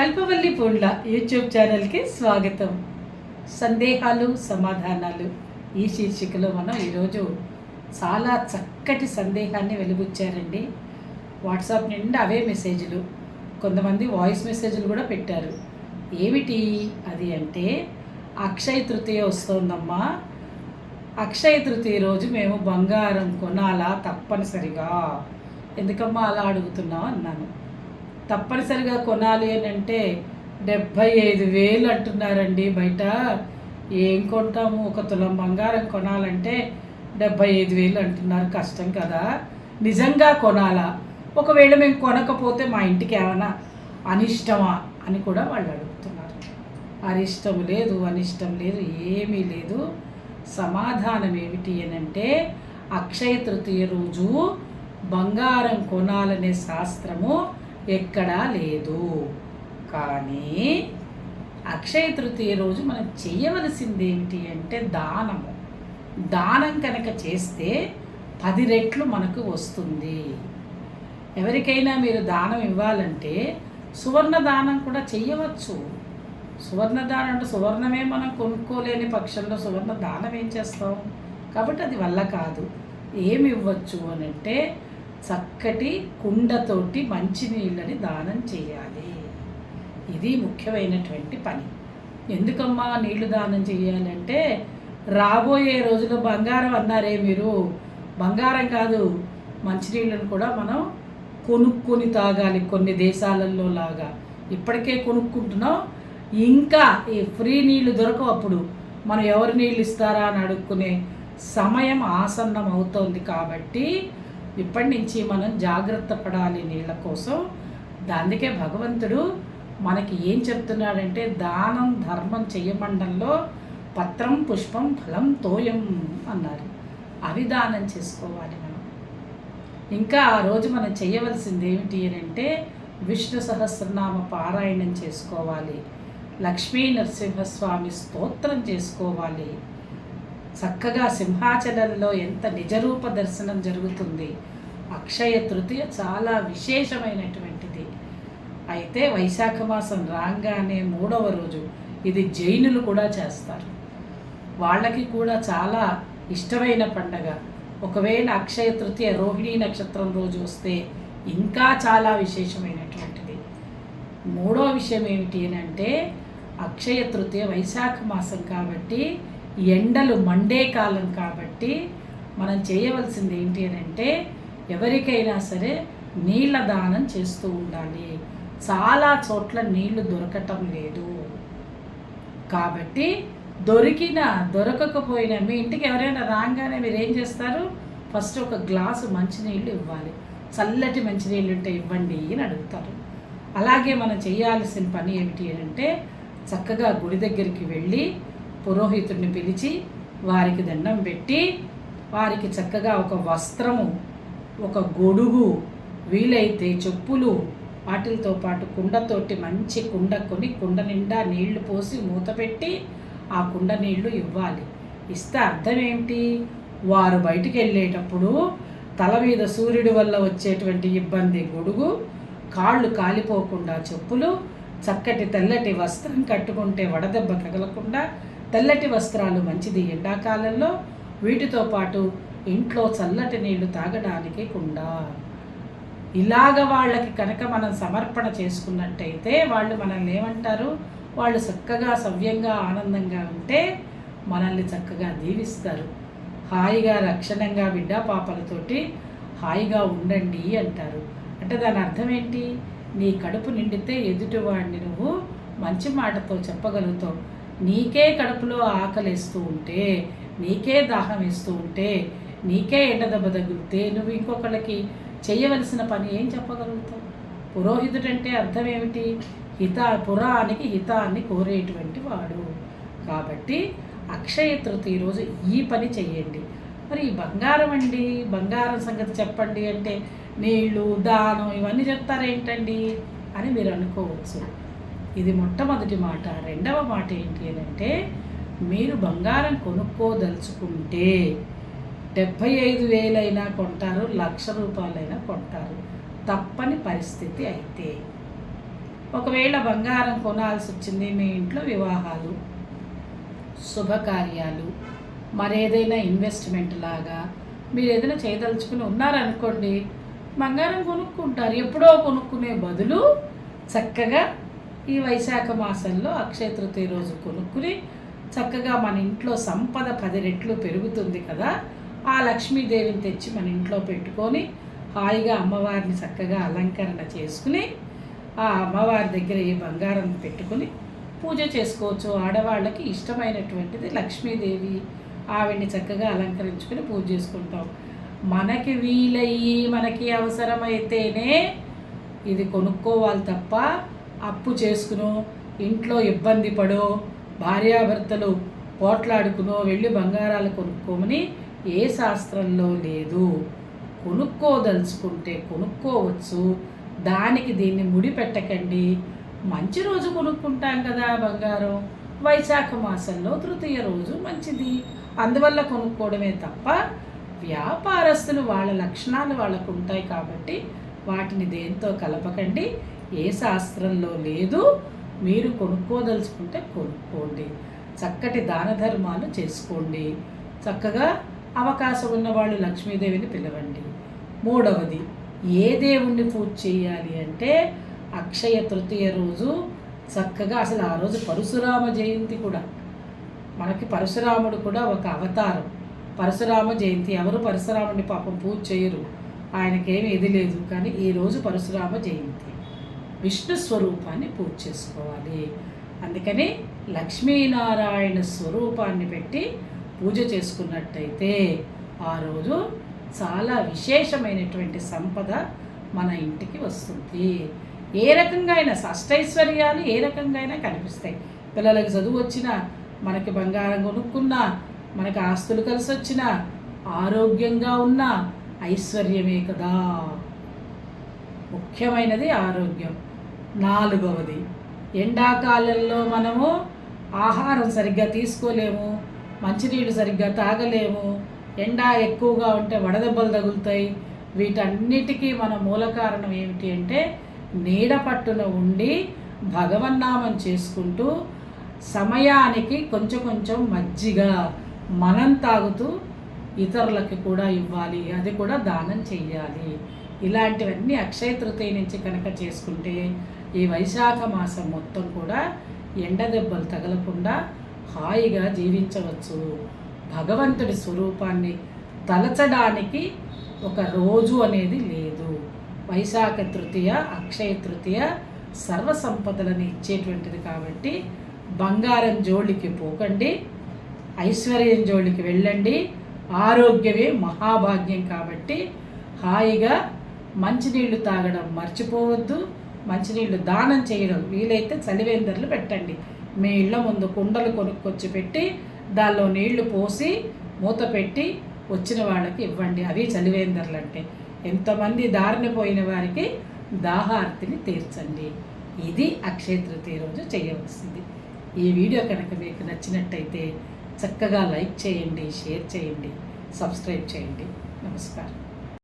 కల్పవల్లి Poondla YouTube ఛానల్కి స్వాగతం. సందేహాలు సమాధానాలు. ఈ శీర్షికలో మనం ఈరోజు చాలా చక్కటి సందేహాన్ని వెలుగుచ్చారండి వాట్సాప్ నిండా అవే మెసేజ్లు. కొంతమంది వాయిస్ మెసేజ్లు కూడా పెట్టారు. ఏమిటి? అది అంటే అక్షయ తృతీయ వస్తోందమ్మా. అక్షయ తృతీయ రోజు మేము బంగారం కొనాలా తప్పనిసరిగా? ఎందుకమ్మా అలా అడుగుతున్నావు? అన్నాను. తప్పనిసరిగా కొనాలి అని అంటే డెబ్భై ఐదు వేలు అంటున్నారండి. బయట ఏం కొంటాము? ఒక తులం బంగారం కొనాలంటే డెబ్భై ఐదు వేలు అంటున్నారు. కష్టం కదా. నిజంగా కొనాలా? ఒకవేళ మేము కొనకపోతే మా ఇంటికి ఏమైనా అనిష్టమా అని కూడా వాళ్ళు అడుగుతున్నారు. అరిష్టం లేదు అనిష్టం లేదు ఏమీ లేదు. సమాధానం ఏమిటి అని అంటే అక్షయ తృతీయ రోజు బంగారం కొనాలనే శాస్త్రము ఎక్కడా లేదు. కానీ అక్షయ తృతీయ రోజు మనం చేయవలసింది ఏంటి అంటే దానము. దానం కనుక చేస్తే పది రెట్లు మనకు వస్తుంది. ఎవరికైనా మీరు దానం ఇవ్వాలంటే సువర్ణ దానం కూడా చేయవచ్చు. సువర్ణ దానం అంటే సువర్ణమే మనం కొనుక్కోలేని పక్షంలో సువర్ణ దానం ఏం చేస్తాం? కాబట్టి అది వల్ల కాదు. ఏమి ఇవ్వచ్చు అని అంటే చక్కటి కుండతోటి మంచినీళ్ళని దానం చేయాలి. ఇది ముఖ్యమైనటువంటి పని. ఎందుకమ్మా నీళ్ళు దానం చేయాలంటే రాబోయే రోజుల్లో బంగారం అన్నారే మీరు. బంగారం కాదు మంచినీళ్ళను కూడా మనం కొనుక్కొని తాగాలి కొన్ని దేశాలలో లాగా. ఇప్పటికే కొనుక్కుంటున్నాం. ఇంకా ఈ ఫ్రీ నీళ్ళు దొరకవు అప్పుడు. మనం ఎవరు నీళ్ళు ఇస్తారా అని అడుక్కునే సమయం ఆసన్నం అవుతోంది కాబట్టి ఇప్పటి నుంచి మనం జాగ్రత్త పడాలి నీళ్ళ కోసం. అందుకే భగవంతుడు మనకి ఏం చెప్తున్నాడంటే దానం ధర్మం చేయమండంలో పత్రం పుష్పం ఫలం తోయం అన్నారు. అవి దానం చేసుకోవాలి మనం. ఇంకా ఆ రోజు మనం చేయవలసింది ఏమిటి అని అంటే విష్ణు సహస్రనామ పారాయణం చేసుకోవాలి. లక్ష్మీ నరసింహస్వామి స్తోత్రం చేసుకోవాలి. చక్కగా సింహాచలంలో ఎంత నిజరూప దర్శనం జరుగుతుంది. అక్షయ తృతీయ చాలా విశేషమైనటువంటిది. అయితే వైశాఖ మాసం రాగానే మూడవ రోజు ఇది జైనులు కూడా చేస్తారు. వాళ్ళకి కూడా చాలా ఇష్టమైన పండగ. ఒకవేళ అక్షయ తృతీయ రోహిణీ నక్షత్రం రోజు వస్తే ఇంకా చాలా విశేషమైనటువంటిది. మూడో విషయం ఏమిటి అని అంటే అక్షయ తృతీయ వైశాఖ మాసం కాబట్టి ఎండలు మండే కాలం కాబట్టి మనం చేయవలసింది ఏంటి అని అంటే ఎవరికైనా సరే నీళ్ళ దానం చేస్తూ ఉండాలి. చాలా చోట్ల నీళ్ళు దొరకటం లేదు. కాబట్టి దొరికినా దొరకకపోయినా మీ ఇంటికి ఎవరైనా రాగానే మీరు ఏం చేస్తారు? ఫస్ట్ ఒక గ్లాసు మంచినీళ్ళు ఇవ్వాలి. చల్లటి మంచినీళ్ళు ఉంటే ఇవ్వండి అని అడుగుతారు. అలాగే మనం చేయాల్సిన పని ఏమిటి అని అంటే చక్కగా గుడి దగ్గరికి వెళ్ళి పురోహితుడిని పిలిచి వారికి దండం పెట్టి వారికి చక్కగా ఒక వస్త్రము ఒక గొడుగు వీలైతే చెప్పులు వాటితో పాటు కుండతోటి మంచి కుండ కొని కుండ నిండా నీళ్ళు పోసి మూత పెట్టి ఆ కుండ నీళ్ళు ఇవ్వాలి. ఇస్తే అర్థం ఏంటి? వారు బయటికి వెళ్ళేటప్పుడు తల మీద సూర్యుడి వల్ల వచ్చేటువంటి ఇబ్బంది గొడుగు కాళ్ళు కాలిపోకుండా చెప్పులు చక్కటి తెల్లటి వస్త్రం కట్టుకుంటే వడదెబ్బ తగలకుండా తెల్లటి వస్త్రాలు మంచిది ఎండాకాలంలో. వీటితో పాటు ఇంట్లో చల్లటి నీళ్ళు తాగడానికి కుండా. ఇలాగ వాళ్ళకి కనుక మనం సమర్పణ చేసుకున్నట్టయితే వాళ్ళు మనల్ని ఏమంటారు? వాళ్ళు చక్కగా సవ్యంగా ఆనందంగా ఉంటే మనల్ని చక్కగా దీవిస్తారు. హాయిగా రక్షణంగా బిడ్డ పాపలతోటి హాయిగా ఉండండి అంటారు. అంటే దాని అర్థం ఏంటి? నీ కడుపు నిండితే ఎదుటివాడిని నువ్వు మంచి మాటతో చెప్పగలుగుతావు. నీకే కడుపులో ఆకలిస్తూ ఉంటే నీకే దాహం వేస్తూ ఉంటే నీకే ఎండదెబ్బ తగిలితే నువ్వు ఇంకొకళ్ళకి చేయవలసిన పని ఏం చెప్పగలుగుతావు? పురోహితుడు అంటే అర్థం ఏమిటి? హిత పురానికి హితాన్ని కోరేటువంటి వాడు. కాబట్టి అక్షయ తృతీయ రోజు ఈ పని చెయ్యండి. మరి ఈ బంగారం అండి? బంగారం సంగతి చెప్పండి అంటే నీళ్ళు దానం ఇవన్నీ చెప్తారేంటండి? అని మీరు అనుకోవచ్చు. ఇది మొట్టమొదటి మాట. రెండవ మాట ఏంటి అని అంటే మీరు బంగారం కొనుక్కోదలుచుకుంటే డెబ్భై ఐదు వేలైనా కొంటారు లక్ష రూపాయలైనా కొంటారు. తప్పని పరిస్థితి అయితే ఒకవేళ బంగారం కొనాల్సి వచ్చింది మీ ఇంట్లో వివాహాలు శుభకార్యాలు మరేదైనా ఇన్వెస్ట్మెంట్ లాగా మీరు ఏదైనా చేయదలుచుకుని ఉన్నారనుకోండి బంగారం కొనుక్కుంటారు. ఎప్పుడో కొనుక్కునే బదులు చక్కగా ఈ వైశాఖ మాసంలో అక్షయ తృతీయ రోజు కొనుక్కుని చక్కగా మన ఇంట్లో సంపద పది రెట్లు పెరుగుతుంది కదా ఆ లక్ష్మీదేవిని తెచ్చి మన ఇంట్లో పెట్టుకొని హాయిగా అమ్మవారిని చక్కగా అలంకరణ చేసుకుని ఆ అమ్మవారి దగ్గర ఈ బంగారం పెట్టుకుని పూజ చేసుకోవచ్చు. ఆడవాళ్ళకి ఇష్టమైనటువంటిది లక్ష్మీదేవి ఆవిడ్ని చక్కగా అలంకరించుకుని పూజ చేసుకుంటాం. మనకి వీలయ్యి మనకి అవసరమైతేనే ఇది కొనుక్కోవాలి తప్ప అప్పు చేసుకునో ఇంట్లో ఇబ్బంది పడో భార్యాభర్తలు పోట్లాడుకునో వెళ్ళి బంగారాలు కొనుక్కోమని ఏ శాస్త్రంలో లేదు. కొనుక్కోదలుచుకుంటే కొనుక్కోవచ్చు. దానికి దీన్ని ముడి పెట్టకండి. మంచి రోజు కొనుక్కుంటాం కదా బంగారం. వైశాఖ మాసంలో తృతీయ రోజు మంచిది. అందువల్ల కొనుక్కోవడమే తప్ప వ్యాపారస్తులు వాళ్ళ లక్షణాలు వాళ్ళకు ఉంటాయి కాబట్టి వాటిని దేంతో కలపకండి. ఏ శాస్త్రంలో లేదు మీరు కొనుక్కోదలుచుకుంటే కొనుక్కోండి. చక్కటి దాన ధర్మాలు చేసుకోండి. చక్కగా అవకాశం ఉన్నవాళ్ళు లక్ష్మీదేవిని పిలవండి. మూడవది ఏ దేవుణ్ణి పూజ చేయాలి అంటే అక్షయ తృతీయ రోజు చక్కగా అసలు ఆ రోజు పరశురామ జయంతి కూడా. మనకి పరశురాముడు కూడా ఒక అవతారం. పరశురామ జయంతి ఎవరు పరశురాముడిని పాపం పూజ చేయరు. ఆయనకేమి ఇది లేదు. కానీ ఈరోజు పరశురామ జయంతి. విష్ణు స్వరూపాన్ని పూజ చేసుకోవాలి. అందుకని లక్ష్మీనారాయణ స్వరూపాన్ని పెట్టి పూజ చేసుకున్నట్టయితే ఆ రోజు చాలా విశేషమైనటువంటి సంపద మన ఇంటికి వస్తుంది. ఏ రకంగా అయినా అష్టైశ్వర్యాలు ఏ రకంగా అయినా కనిపిస్తాయి. పిల్లలకి చదువు వచ్చినా మనకి బంగారం కొనుక్కున్నా మనకి ఆస్తులు కలిసి వచ్చినా ఆరోగ్యంగా ఉన్న ఐశ్వర్యమే కదా. ముఖ్యమైనది ఆరోగ్యం. నాలుగవది. ఎండాకాలంలో మనము ఆహారం సరిగ్గా తీసుకోలేము మంచినీళ్ళు సరిగ్గా తాగలేము ఎండ ఎక్కువగా ఉంటే వడదెబ్బలు తగులుతాయి. వీటన్నిటికీ మన మూల కారణం ఏమిటి అంటే నీడ పట్టున ఉండి భగవన్నామం చేసుకుంటూ సమయానికి కొంచెం కొంచెం మజ్జిగ మనం తాగుతూ ఇతరులకి కూడా ఇవ్వాలి. అది కూడా దానం చెయ్యాలి. ఇలాంటివన్నీ అక్షయ తృతీయ నుంచి కనుక చేసుకుంటే ఈ వైశాఖ మాసం మొత్తం కూడా ఎండ దెబ్బలు తగలకుండా హాయిగా జీవించవచ్చు. భగవంతుడి స్వరూపాన్ని తలచడానికి ఒక రోజు అనేది లేదు. వైశాఖ తృతీయ అక్షయ తృతీయ సర్వసంపదలను ఇచ్చేటువంటిది కాబట్టి బంగారం జోలికి పోకండి ఐశ్వర్యం జోలికి వెళ్ళండి ఆరోగ్యమే మహాభాగ్యం కాబట్టి హాయిగా మంచినీళ్ళు తాగడం మర్చిపోవద్దు. మంచినీళ్ళు దానం చేయడం వీలైతే చలివేందర్లు పెట్టండి. మీ ఇళ్ళ ముందు కుండలు కొనుక్కొచ్చి పెట్టి దానిలో నీళ్ళు పోసి మూత పెట్టి వచ్చిన వాళ్ళకి ఇవ్వండి. అవి చలివేందర్లు అంటే ఎంతమంది దారిన పోయిన వారికి దాహార్తిని తీర్చండి. ఇది అక్షయ తృతీయ రోజు చేయవలసింది. ఈ వీడియో కనుక మీకు నచ్చినట్టయితే చక్కగా లైక్ చేయండి షేర్ చేయండి సబ్స్క్రైబ్ చేయండి. నమస్కారం.